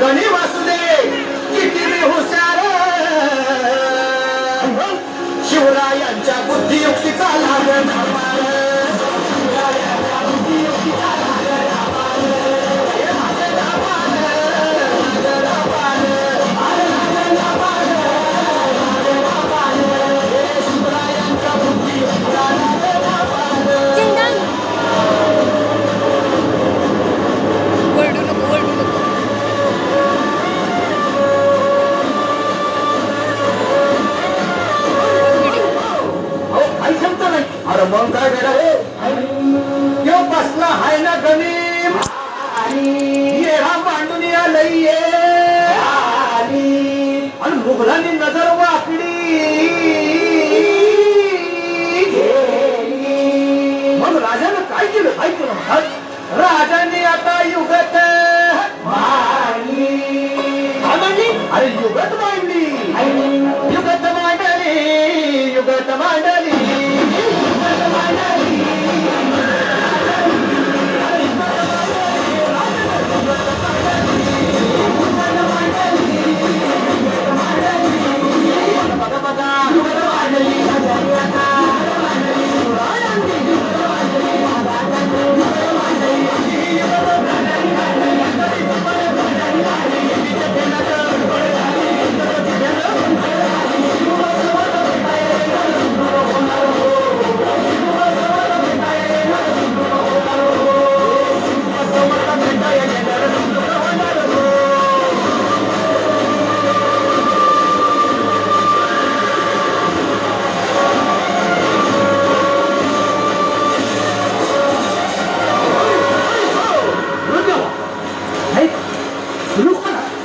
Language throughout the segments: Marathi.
गणी वासुदेव किती मी हुशार. शिवरायांच्या बुद्धियुक्तीचा नाही अरे मग काय वेळा हे यो बसला हाय ना गणिम येडा मांडून लई ये आणि मुघलांनी नजर वाकडी मग राजानं काय केलं ऐक राजाने आता युगत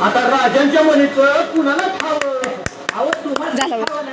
आता राजांच्या मनीचं कुणाला ठाव अहो तुम्हाला